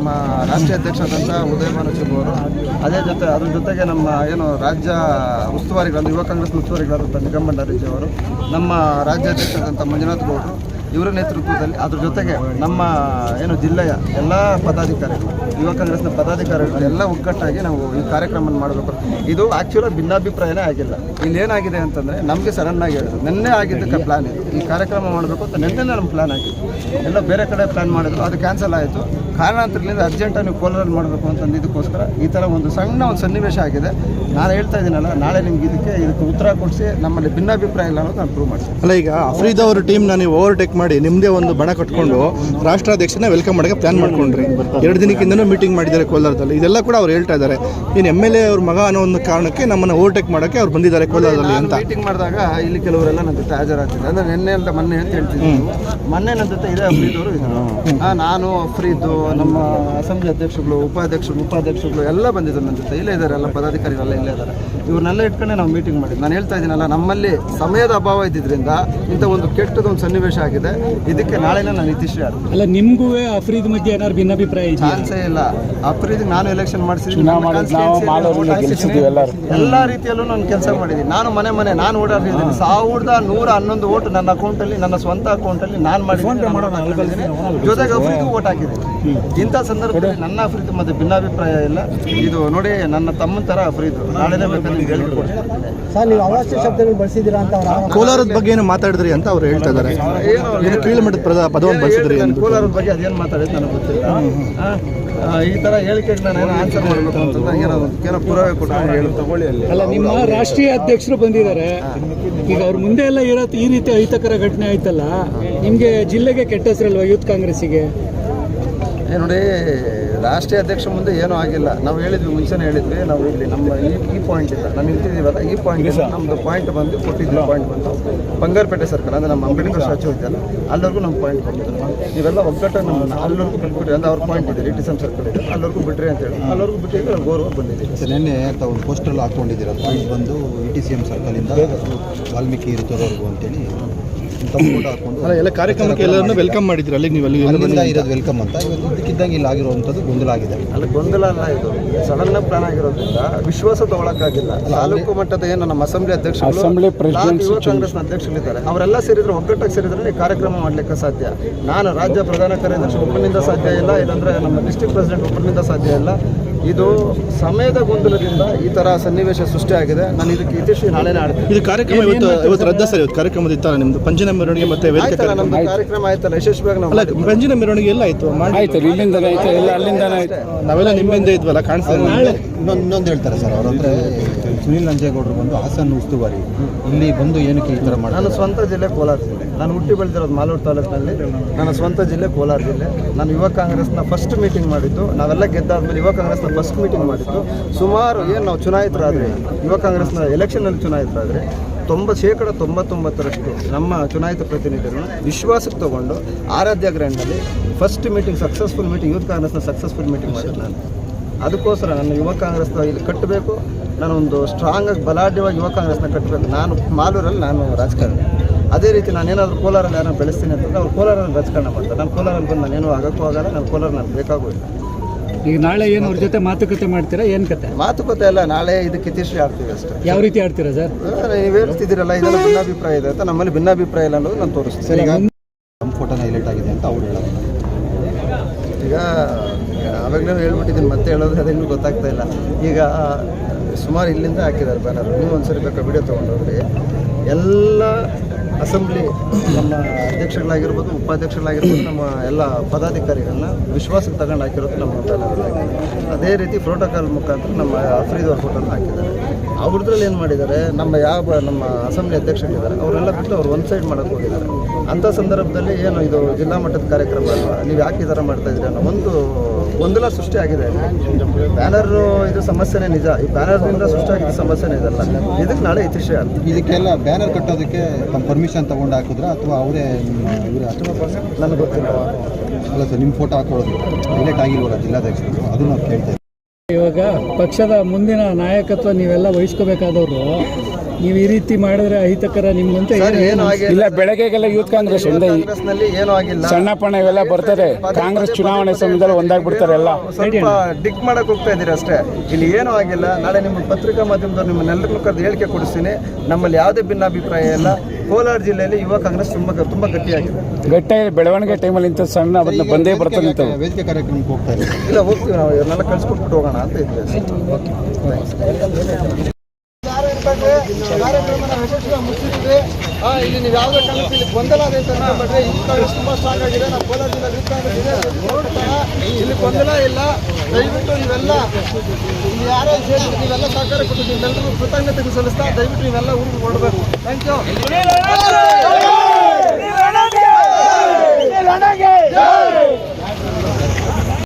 ನಮ್ಮ ರಾಷ್ಟ್ರೀಯ ಅಧ್ಯಕ್ಷರಾದಂಥ ಉದಯಮಾನ ಸಿಂಗ್ ಅವರು. ಅದೇ ಜೊತೆ ಅದ್ರ ಜೊತೆಗೆ ನಮ್ಮ ಏನು ರಾಜ್ಯ ಉಸ್ತುವಾರಿಗಳಂತ ಯುವ ಕಾಂಗ್ರೆಸ್ ಉಸ್ತುವಾರಿಗಳಾದಂಥ ನಿಗಮ ಭಂಡಾರಿಜಿ ಅವರು, ನಮ್ಮ ರಾಜ್ಯಾಧ್ಯಕ್ಷರಾದಂಥ ಮಂಜುನಾಥ್ ಗೌಡರು, ಇವರ ನೇತೃತ್ವದಲ್ಲಿ ಅದ್ರ ಜೊತೆಗೆ ನಮ್ಮ ಏನು ಜಿಲ್ಲೆಯ ಎಲ್ಲ ಪದಾಧಿಕಾರಿಗಳು, ಯುವ ಕಾಂಗ್ರೆಸ್ನ ಪದಾಧಿಕಾರಿಗಳು ಎಲ್ಲ ಒಗ್ಗಟ್ಟಾಗಿ ನಾವು ಈ ಕಾರ್ಯಕ್ರಮವನ್ನು ಮಾಡಬೇಕು ಇದು ಆ್ಯಕ್ಚುಲಾಗಿ ಭಿನ್ನಾಭಿಪ್ರಾಯನೇ ಆಗಿಲ್ಲ. ಇಲ್ಲಿ ಏನಾಗಿದೆ ಅಂತಂದರೆ ನಮಗೆ ಸಡನ್ನಾಗಿ ಹೇಳಿದ್ರು. ನಿನ್ನೆ ಆಗಿದ್ದಕ್ಕೆ ಪ್ಲಾನ್ ಇದು. ಈ ಕಾರ್ಯಕ್ರಮ ಮಾಡಬೇಕು ಅಂತ ನಿನ್ನೆ ನಮ್ಮ ಪ್ಲಾನ್ ಆಗಿತ್ತು ಎಲ್ಲ ಬೇರೆ ಕಡೆ ಪ್ಲ್ಯಾನ್ ಮಾಡಿದ್ರು. ಅದು ಕ್ಯಾನ್ಸಲ್ ಆಯಿತು. ಕಾರಣಾಂತರದಿಂದ ಅರ್ಜೆಂಟಾಗಿ ನೀವು ಕೋಲಾರಲ್ಲಿ ಮಾಡಬೇಕು ಅಂತಂದು ಇದಕ್ಕೋಸ್ಕರ ಈ ಥರ ಒಂದು ಸಣ್ಣ ಒಂದು ಸನ್ನಿವೇಶ ಆಗಿದೆ. ನಾನು ಹೇಳ್ತಾ ಇದ್ದೀನಲ್ಲ ನಾಳೆ ನಿಮ್ಗೆ ಇದಕ್ಕೆ ಇದಕ್ಕೆ ಉತ್ತರ ಕೊಡಿಸಿ ನಮ್ಮಲ್ಲಿ ಭಿನ್ನಾಭಿಪ್ರಾಯ ಇಲ್ಲ ಅನ್ನೋದು ನಾನು ಪ್ರೂವ್ ಮಾಡ್ತೀನಿ. ಅಲ್ಲ ಈಗ ಅಫ್ರೀದ್ ಅವ್ರ ಟೀಮ್ನ ನೀವು ಓವರ್ಟೇಕ್ ಮಾಡಿ ನಿಮ್ಮದೇ ಒಂದು ಬಣ ಕಟ್ಕೊಂಡು ರಾಷ್ಟ್ರಾಧ್ಯಕ್ಷನ ವೆಲ್ಕಮ್ ಮಾಡೋಕ್ಕೆ ಪ್ಲಾನ್ ಮಾಡ್ಕೊಂಡ್ರಿ. ಎರಡು ದಿನಕ್ಕಿಂದನೂ ಮೀಟಿಂಗ್ ಮಾಡಿದ್ದಾರೆ ಕೋಲಾರದಲ್ಲಿ. ಇದೆಲ್ಲ ಕೂಡ ಅವ್ರು ಹೇಳ್ತಾ ಇದ್ದಾರೆ. ನೀನು ಎಂ ಎಲ್ ಎ ಅವ್ರ ಮಗ ಅನ್ನೋ ಒಂದು ಕಾರಣಕ್ಕೆ ನಮ್ಮನ್ನು ಓವರ್ಟೇಕ್ ಮಾಡೋಕ್ಕೆ ಅವ್ರು ಬಂದಿದ್ದಾರೆ ಕೋಲಾರದಲ್ಲಿ ಅಂತ. ಮೀಟಿಂಗ್ ಮಾಡಿದಾಗ ಇಲ್ಲಿ ಕೆಲವರೆಲ್ಲ ನನ್ನ ಜೊತೆ ಹಾಜರಾಗ್ತಿದ್ರು ಅಂದ್ರೆ ನಿನ್ನೆ ಅಂತ ಮೊನ್ನೆ ಅಂತ ಹೇಳ್ತಿದ್ದೀನಿ ಮೊನ್ನೆ ನನ್ನ ಜೊತೆ ಇದೇ ಅಫ್ರೀದವರು ಇದ್ರು. ಆ, ನಾನು ಅಫ್ರೀದು ನಮ್ಮ ಅಸೆಂಬ್ಲಿ ಅಧ್ಯಕ್ಷಗಳು ಉಪಾಧ್ಯಕ್ಷರು ಉಪಾಧ್ಯಕ್ಷಗಳು ಎಲ್ಲ ಬಂದಿದ್ದಾರೆ ನನ್ನ ಜೊತೆ. ಇಲ್ಲೇ ಇದ್ದಾರೆ ಎಲ್ಲ ಪದಾಧಿಕಾರಿಗಳೆಲ್ಲ ಇಲ್ಲೇ ಇದ್ದಾರೆ. ಇವ್ರನ್ನೆಲ್ಲ ಇಟ್ಕೊಂಡೆ ನಾವು ಮೀಟಿಂಗ್ ಮಾಡಿದ್ವಿ ನಾನು ಹೇಳ್ತಾ ಇದ್ದೀನಲ್ಲ ನಮ್ಮಲ್ಲಿ ಸಮಯದ ಅಭಾವ ಇದ್ದಿದ್ದರಿಂದ ಇಂಥ ಒಂದು ಕೆಟ್ಟದೊಂದು ಸನ್ನಿವೇಶ ಆಗಿದೆ. ಇದಕ್ಕೆ ನಾಳೆನೇ ನಾನು ಇತಿಶ್ರೀ ಅಲ್ಲ ನಿಮಗೂ ಅಫ್ರೀದ್ ಮಧ್ಯೆ ಏನಾದ್ರು ಭಿನ್ನಾಭಿಪ್ರಾಯ ಇದೆಯಾ? ಚಾನ್ಸೇ ಇಲ್ಲ. ಅಫ್ರೀದ್ ನಾನು ಎಲೆಕ್ಷನ್ ಮಾಡಿಸಿದ್ದೀನಿ ಎಲ್ಲ ರೀತಿಯಲ್ಲೂ ನಾನು ಕೆಲಸ ಮಾಡಿದ್ದೀನಿ. ನಾನು ಮನೆ ಮನೆ ನಾನು ಓಡಾಡಿದ್ದೀನಿ ಸಾವಿರದ ನೂರ ಹನ್ನೊಂದು ಓಟ್ ನನ್ನ ಅಕೌಂಟಲ್ಲಿ ನನ್ನ ಸ್ವಂತ ಅಕೌಂಟಲ್ಲಿ ನಾನು ಮಾಡಿದ್ದೀನಿ ಜೊತೆಗೆ ಅಫ್ರೀದಿಗೂ ಓಟ್ ಹಾಕಿದ್ದೀನಿ. ಇಂಥ ಸಂದರ್ಭದಲ್ಲಿ ನನ್ನ ಅಫ್ರೀದ್ ಮತ್ತೆ ಭಿನ್ನಾಭಿಪ್ರಾಯ ಇಲ್ಲ. ಇದು ನೋಡಿ ನನ್ನ ತಮ್ಮನ ತರ ಅಫ್ರೀದ್ ನಾಳೆನೇ ಬೇಕಾದ್ರೆ ಹೇಳ್ಕೊಡ್ತೀನಿ. ಸರ್ ನೀವು ಅವಾಚ್ಯ ಶಬ್ದಗಳು ಬಳಸಿದ್ದೀರಾ ಅಂತ ಅವ್ರ ಆರೋಪ. ಕೋಲಾರದ ಬಗ್ಗೆ ಏನು ಮಾತಾಡಿದ್ರಿ ಅಂತ ಅವ್ರು ಹೇಳ್ತಾ ಇದ್ದಾರೆ. ಏನು ಕೀಳುಮಟ್ಟದ ಪದ ಪದವನ್ನು ಬಳಸಿದ್ರಿ ಅಂತ ಕೋಲಾರದ ಬಗ್ಗೆ ಅದೇನು ಮಾತಾಡಿದ್ ನನಗೆ ಗೊತ್ತಿಲ್ಲ. ಈ ತರ ಹೇಳಿಕೆಗೆ ನಾನು ಏನೋ ಆನ್ಸರ್ ಮಾಡಬೇಕು ಅಂತಂದ್ರೆ ಏನೋ ಏನೋ ಪುರಾವೆ ಕೊಟ್ಟು ಹೇಳಿ ತಗೊಳ್ಳಿ ಅಲ್ಲ. ನಿಮ್ಮ ರಾಷ್ಟ್ರೀಯ ಅಧ್ಯಕ್ಷರು ಬಂದಿದ್ದಾರೆ. ಈಗ ಅವ್ರ ಮುಂದೆ ಎಲ್ಲ ಇರತ್ತೆ ಈ ರೀತಿ ಅಹಿತಕರ ಘಟನೆ ಆಯ್ತಲ್ಲ ನಿಮ್ಗೆ ಜಿಲ್ಲೆಗೆ ಕೆಟ್ಟ ಹೆಸರಲ್ವಾ ಯೂತ್ ಕಾಂಗ್ರೆಸ್ಸಿಗೆ? ನೋಡಿ ರಾಷ್ಟ್ರೀಯ ಅಧ್ಯಕ್ಷ ಮುಂದೆ ಏನೂ ಆಗಿಲ್ಲ. ನಾವು ಹೇಳಿದ್ವಿ ಮುಂಚೆನೇ ಹೇಳಿದ್ವಿ. ನಾವು ಇಲ್ಲಿ ನಮ್ಮ ಈ ಈ ಪಾಯಿಂಟ್ ಇಲ್ಲ ನಾನು ನಿಂತಿದ್ದೀವಲ್ಲ ಈ ಪಾಯಿಂಟ್ ನಮ್ಮದು ಪಾಯಿಂಟ್ ಬಂದು ಕೊಟ್ಟಿದ್ದು ಪಾಯಿಂಟ್ ಬಂದು. ಬಂಗಾರಪೇಟೆ ಸರ್ಕಲ್ ಅಂದರೆ ನಮ್ಮ ಅಂಬೇಡ್ಕರ್ ಸ್ಟ್ಯಾಚು ಇದೆಯಲ್ಲ ಅಲ್ಲಿವರೆಗೂ ನಮ್ಮ ಪಾಯಿಂಟ್ ಕೊಟ್ಟಿದ್ದು ನೀವೆಲ್ಲ ಒಗ್ಗಟ್ಟು ನಮ್ಮ ಅಲ್ಲಿವರೆಗೂ ಬಿಟ್ಬಿಟ್ರಿ ಅಂದರೆ ಅವ್ರ ಪಾಯಿಂಟ್ ಇದೆ ರಿಟಿಸಮ್ ಸರ್ಕಲ್ ಇದೆ ಅಲ್ಲಿವರೆಗೂ ಬಿಟ್ರಿ ಅಂತ ಹೇಳಿ ಅಲ್ಲಿವರೆಗೂ ಬಿಟ್ಟಿದ್ರೆ ಗೌರವ ಬಂದಿದ್ದೀವಿ. ಸರ್ ನಿನ್ನೆ ತಾವು ಪೋಸ್ಟರ್ ಹಾಕ್ಕೊಂಡಿದ್ದೀರ? ಪಾಯಿಂಟ್ ಬಂದು ಇ ಟಿ ಸಿ ಎಂ ಸರ್ಕಲಿಂದ ವಾಲ್ಮೀಕಿ ಅಂತ ಅಂತೇಳಿ. ಹಾಕೊಂಡು ಅಲ್ಲ ಎಲ್ಲ ಕಾರ್ಯಕ್ರಮಕ್ಕೆ ಎಲ್ಲರನ್ನು ವೆಲ್ಕಮ್ ಮಾಡಿದ್ರಿ ಅಲ್ಲಿ ನೀವು ಅಲ್ಲಿ ಅಲ್ಲಿಂದ ಇರೋದು ವೆಲ್ಕಮ್ ಅಂತ. ಇವತ್ತು ಇದ್ದಕ್ಕಿದ್ದಂಗೆ ಇಲ್ಲಿ ಆಗಿರುವಂಥದ್ದು ಗೊಂದಲ ಆಗಿದೆ. ಅಲ್ಲಿ ಗೊಂದಲ ಅಲ್ಲ ಇದು. ಸಡನ್ ಪ್ಲಾನ್ ಆಗಿರೋದ್ರಿಂದ ವಿಶ್ವಾಸ ತಗೊಳಕ್ಕಾಗಿಲ್ಲ. ತಾಲೂಕು ಮಟ್ಟದ ಏನು ನಮ್ಮ ಅಸೆಂಬ್ಲಿ ಅಧ್ಯಕ್ಷರು ಅಸೆಂಬ್ಲಿ ಯುವ ಕಾಂಗ್ರೆಸ್ನ ಅಧ್ಯಕ್ಷರಿದ್ದಾರೆ. ಅವರೆಲ್ಲ ಸೇರಿದ್ರೆ ಒಗ್ಗಟ್ಟಾಗಿ ಸೇರಿದ್ರೆ ಈ ಕಾರ್ಯಕ್ರಮ ಮಾಡ್ಲಿಕ್ಕೆ ಸಾಧ್ಯ. ನಾನು ರಾಜ್ಯ ಪ್ರಧಾನ ಕಾರ್ಯದರ್ಶಿ ಒಬ್ಬನಿಂದ ಸಾಧ್ಯ ಇಲ್ಲ ಇಲ್ಲಾಂದ್ರೆ ನಮ್ಮ ಡಿಸ್ಟಿಕ್ ಪ್ರೆಸಿಡೆಂಟ್ ಒಬ್ಬನಿಂದ ಸಾಧ್ಯ ಇಲ್ಲ. ಇದು ಸಮಯದ ಗೊಂದಲದಿಂದ ಈ ತರ ಸನ್ನಿವೇಶ ಸೃಷ್ಟಿಯಾಗಿದೆ. ನಾನು ಇದಕ್ಕೆ ಇತಿಶ್ರೀ ನಾಳೆನೇ ಆಡ್ತೀನಿ ಇದು ಕಾರ್ಯಕ್ರಮ ಇವತ್ತು ಇವತ್ತು ರದ್ದ ಸರ್ ಇವತ್ತು ಕಾರ್ಯಕ್ರಮದ ಇತ್ತಲ್ಲ ನಿಮ್ದು. ಪಂಜಿನ ಮೆರವಣಿಗೆ ಮತ್ತೆ ವೇದಿಕೆ ಕಾರ್ಯಕ್ರಮ. ನಮ್ದು ಕಾರ್ಯಕ್ರಮ ಆಯ್ತಲ್ಲ ಯಶಸ್ವಿಯಾಗಿ ನಾವು ಅಲ್ಲ ಪಂಜಿನ ಮೆರವಣಿಗೆ ಎಲ್ಲ ಆಯ್ತು ಮಾಡಿ ನಾವೆಲ್ಲ ನಿಮ್ಮಿಂದ ಇದ್ವಲ್ಲ ಕಾಣಿಸ್ತಾ ಇನ್ನೊಂದು ಇನ್ನೊಂದು ಹೇಳ್ತಾರೆ ಸರ್ ಅವ್ರು ಅಂದ್ರೆ ಸುನೀಲ್ ನಂಜೇಗೌಡರು ಬಂದು ಹಾಸನ್ ಉಸ್ತುವಾರಿ. ಇಲ್ಲಿ ಬಂದು ಏನಕ್ಕೆ ಈ ಥರ ನನ್ನ ನಾನು ಸ್ವಂತ ಜಿಲ್ಲೆ ಕೋಲಾರ ಜಿಲ್ಲೆ. ನಾನು ಹುಟ್ಟಿ ಬೆಳೆದಿರೋದು ಮಾಲೂರು ತಾಲೂಕಿನಲ್ಲಿ. ನನ್ನ ಸ್ವಂತ ಜಿಲ್ಲೆ ಕೋಲಾರ ಜಿಲ್ಲೆ. ನಾನು ಯುವ ಕಾಂಗ್ರೆಸ್ನ ಫಸ್ಟ್ ಮೀಟಿಂಗ್ ಮಾಡಿದ್ದು. ನಾವೆಲ್ಲ ಗೆದ್ದಾದ್ಮೇಲೆ ಯುವ ಕಾಂಗ್ರೆಸ್ನ ಫಸ್ಟ್ ಮೀಟಿಂಗ್ ಮಾಡಿತ್ತು ಸುಮಾರು ಏನು ನಾವು ಚುನಾಯಿತರಾದರೆ, ಯುವ ಕಾಂಗ್ರೆಸ್ನ ಎಲೆಕ್ಷನಲ್ಲಿ ಚುನಾಯಿತರಾದರೆ, ತೊಂಬ ಶೇಕಡ ತೊಂಬತ್ತೊಂಬತ್ತರಷ್ಟು ನಮ್ಮ ಚುನಾಯಿತ ಪ್ರತಿನಿಧಿಗಳನ್ನ ವಿಶ್ವಾಸಕ್ಕೆ ತಗೊಂಡು ಆರಾಧ್ಯ ಗ್ರ್ಯಾಂಡಲ್ಲಿ first meeting successful meeting youth ಕಾಂಗ್ರೆಸ್ನ ಸಕ್ಸಸ್ಫುಲ್ ಮೀಟಿಂಗ್ ಮಾಡಿದ್ದು ನಾನು. ಅದಕ್ಕೋಸ್ಕರ ನನ್ನ ಯುವ ಕಾಂಗ್ರೆಸ್ನ ಇಲ್ಲಿ ಕಟ್ಟಬೇಕು. ನಾನೊಂದು ಸ್ಟ್ರಾಂಗಾಗಿ ಬಲಾಢ್ಯವಾಗಿ ಯುವ ಕಾಂಗ್ರೆಸ್ನ ಕಟ್ಟಬೇಕು. ನಾನು ಮಾಲೂರಲ್ಲಿ ನಾನು ರಾಜಕಾರಣಿ. ಅದೇ ರೀತಿ ನಾನೇನಾದರೂ ಕೋಲಾರಲ್ಲಿ ಯಾರನ್ನ ಬೆಳೆಸ್ತೀನಿ ಅಂತಂದರೆ ಅವ್ರು ಕೋಲಾರಲ್ಲಿ ರಾಜಕಾರಣ ಮಾಡ್ತಾರೆ. ನಾನು ಕೋಲಾರಲ್ಲಿ ಬಂದು ನಾನೇನು ಆಗೋಕ್ಕೂ ಆಗಲ್ಲ, ನಾನು ಕೋಲಾರ ನಾನು ಬೇಕಾಗೂ ಈಗ ನಾಳೆ ಏನು ಅವ್ರ ಜೊತೆ ಮಾತುಕತೆ ಮಾಡ್ತೀರಾ? ಏನು ಕತೆ? ಮಾತುಕತೆ ಅಲ್ಲ ನಾಳೆ ಇದಕ್ಕೆ ಇತಿಶ್ರೀ ಆಡ್ತೀವಿ ಅಷ್ಟೇ. ಯಾವ ರೀತಿ ಆಡ್ತೀರಾ ಸರ್? ನೀವು ಹೇಳ್ತಿದ್ದೀರಲ್ಲ ಇದೆಲ್ಲ ಭಿನ್ನಾಭಿಪ್ರಾಯ ಇದೆ ಅಂತ ನಮ್ಮಲ್ಲಿ ಭಿನ್ನಾಭಿಪ್ರಾಯ ಇಲ್ಲ ಅನ್ನೋದು ನಾನು ತೋರಿಸ್ತೀನಿ. ಈಗ ನಮ್ಮ ಫೋಟೋನ ಹೈಲೈಟ್ ಆಗಿದೆ ಅಂತ ಅವ್ರು ಹೇಳೋದು. ಈಗ ಆವಾಗಲೇ ಹೇಳ್ಬಿಟ್ಟಿದ್ದೀನಿ ಮತ್ತೆ ಹೇಳೋದು ಅದೇನು ಗೊತ್ತಾಗ್ತಾ ಇಲ್ಲ. ಈಗ ಸುಮಾರು ಇಲ್ಲಿಂದ ಹಾಕಿದ್ದಾರೆ ಬ್ಯಾನರ್. ನೀವು ಒಂದ್ಸರಿ ಬೇಕಾ ವಿಡಿಯೋ ತೊಗೊಂಡೋಗ್ರಿ. ಎಲ್ಲ ಅಸೆಂಬ್ಲಿ ನಮ್ಮ ಅಧ್ಯಕ್ಷಗಳಾಗಿರ್ಬೋದು ಉಪಾಧ್ಯಕ್ಷಗಳಾಗಿರ್ಬೋದು ನಮ್ಮ ಎಲ್ಲ ಪದಾಧಿಕಾರಿಗಳನ್ನ ವಿಶ್ವಾಸಕ್ಕೆ ತಗೊಂಡು ಹಾಕಿರೋದು ನಮ್ಮ ಅದೇ ರೀತಿ ಪ್ರೋಟೋಕಾಲ್ ಮುಖಾಂತರ ನಮ್ಮ ಅಫ್ರೀದ್ ಅವ್ರ ಫೋಟೋನ ಹಾಕಿದ್ದಾರೆ. ಅವ್ರದ್ರಲ್ಲಿ ಏನು ಮಾಡಿದ್ದಾರೆ, ನಮ್ಮ ಯಾವ ನಮ್ಮ ಅಸೆಂಬ್ಲಿ ಅಧ್ಯಕ್ಷರಿದ್ದಾರೆ, ಅವರೆಲ್ಲ ಬಿಟ್ಟು ಅವ್ರು ಒಂದು ಸೈಡ್ ಮಾಡೋಕ್ಕೆ ಹೋಗಿದ್ದಾರೆ. ಅಂಥ ಸಂದರ್ಭದಲ್ಲಿ ಏನು ಇದು ಜಿಲ್ಲಾ ಮಟ್ಟದ ಕಾರ್ಯಕ್ರಮ ಅಲ್ವಾ? ನೀವು ಯಾಕೆ ಈ ಥರ ಮಾಡ್ತಾ ಇದ್ದೀರಿ ಅನ್ನೋ ಒಂದು ಗೊಂದಲ ಸೃಷ್ಟಿಯಾಗಿದೆ ಬ್ಯಾನರ್ ಇದು ಸಮಸ್ಯೆನೇ ನಿಜ. ಈ ಬ್ಯಾನರ್ನಿಂದ ಸೃಷ್ಟಿಯಾಗಿದ್ದ ಸಮಸ್ಯೆನೇ ಇದಲ್ಲ. ಇದಕ್ಕೆ ನಾಳೆ ಅಂತ ಇದಕ್ಕೆಲ್ಲ ಬ್ಯಾನರ್ ಕಟ್ಟೋದಕ್ಕೆ ತಮ್ಮ ಪರ್ಮಿಷನ್ ತಗೊಂಡು ಹಾಕಿದ್ರ ಅಥವಾ ಅವರೇ ನನಗೆ ಗೊತ್ತಿಲ್ಲ. ಅಲ್ಲ ಸರ್ ನಿಮ್ಮ ಫೋಟೋ ಹಾಕೊಳ್ಳೋದು. ಹೈಲೈಟ್ ಆಗಿಲ್ವಲ್ಲ ಜಿಲ್ಲಾಧ್ಯಕ್ಷರು? ಅದು ನಾವು ಕೇಳ್ತಾ ಇದ್ದೀವಿ ಇವಾಗ ಪಕ್ಷದ ಮುಂದಿನ ನಾಯಕತ್ವ ನೀವೆಲ್ಲ ವಹಿಸ್ಕೋಬೇಕಾದವರು. ನೀವು ಈ ರೀತಿ ಮಾಡಿದ್ರೆ ಅಹಿತಕರ ನಿಮ್ಗಂತ ಸರ್ ಏನು ಆಗಿಲ್ಲ. ಇಲ್ಲ ಬೆಳಗ್ಗೆಗೆಲ್ಲ ಯೂತ್ ಕಾಂಗ್ರೆಸ್ ಏನೂ ಆಗಿಲ್ಲ. ಸಣ್ಣ ಪಣ್ಣ ಇವೆಲ್ಲ ಬರ್ತದೆ. ಕಾಂಗ್ರೆಸ್ ಚುನಾವಣೆ ಸಮಯದಲ್ಲಿ ಒಂದಾಗ್ಬಿಡ್ತಾರೆ ಎಲ್ಲ. ಡಿಕ್ ಮಾಡಕ್ ಹೋಗ್ತಾ ಇದ್ದೀರಿ ಅಷ್ಟೇ. ಇಲ್ಲಿ ಏನೂ ಆಗಿಲ್ಲ. ನಾಳೆ ನಿಮ್ಮ ಪತ್ರಿಕಾ ಮಾಧ್ಯಮದವ್ರು ನಿಮ್ಮನ್ನೆಲ್ಲರಿಗೂ ಕರೆದು ಹೇಳಿಕೆ ಕೊಡಿಸ್ತೀನಿ. ನಮ್ಮಲ್ಲಿ ಯಾವುದೇ ಭಿನ್ನಾಭಿಪ್ರಾಯ ಇಲ್ಲ. ಕೋಲಾರ ಜಿಲ್ಲೆಯಲ್ಲಿ ಯುವ ಕಾಂಗ್ರೆಸ್ ತುಂಬ ತುಂಬ ಗಟ್ಟಿಯಾಗಿದೆ. ಗಟ್ಟಿಯಾಗಿ ಬೆಳವಣಿಗೆ ಟೈಮಲ್ಲಿ ಇಂಥ ಸಣ್ಣ ಅದನ್ನ ಬಂದೇ ಬರ್ತಾನೆ ವೇದಿಕೆ- ಕಾರ್ಯಕ್ರಮಕ್ಕೆ ಹೋಗ್ತಾ ಇಲ್ಲ ಇಲ್ಲ ಹೋಗ್ತೀವಿ ನಾವು. ಇವ್ರನ್ನೆಲ್ಲ ಕಳ್ಸಿಕೊಟ್ಬಿಟ್ಟು ಹೋಗೋಣ ಅಂತ ಇದ್ವಿ ಕಾರ್ಯಕ್ರಮನ ಮುಗಿಸಿದ್ವಿ ಆ, ಇಲ್ಲಿ ನೀವು ಯಾವುದೇ ಕಾರಣಕ್ಕೆ ಇಲ್ಲಿ ಗೊಂದಲ ಇದೆ ಅಂತ ಅನ್ಕೊಂಡ್ರೆ ಯೂತ್ ಕಾಂಗ್ರೆಸ್ ತುಂಬ ಸ್ಟ್ರಾಂಗ್ ಆಗಿದೆ. ನಾವು ಕೋಲಾರ ಜಿಲ್ಲೆ ಯೂತ್ ಇಲ್ಲಿ ಗೊಂದಲ ಇಲ್ಲ. ದಯವಿಟ್ಟು ನೀವೆಲ್ಲ ಇಲ್ಲಿ ಯಾರೇ ಸೇರಿ ನೀವೆಲ್ಲ ಸಹಕಾರ ಕೊಟ್ಟು ನಿಮ್ಮೆಲ್ಲರಿಗೂ ಕೃತಜ್ಞತೆ ಸಲ್ಲಿಸ್ತಾ ದಯವಿಟ್ಟು ನೀವೆಲ್ಲ ಊರಿಗೆ ಹೊರಡಬೇಕು. Thank you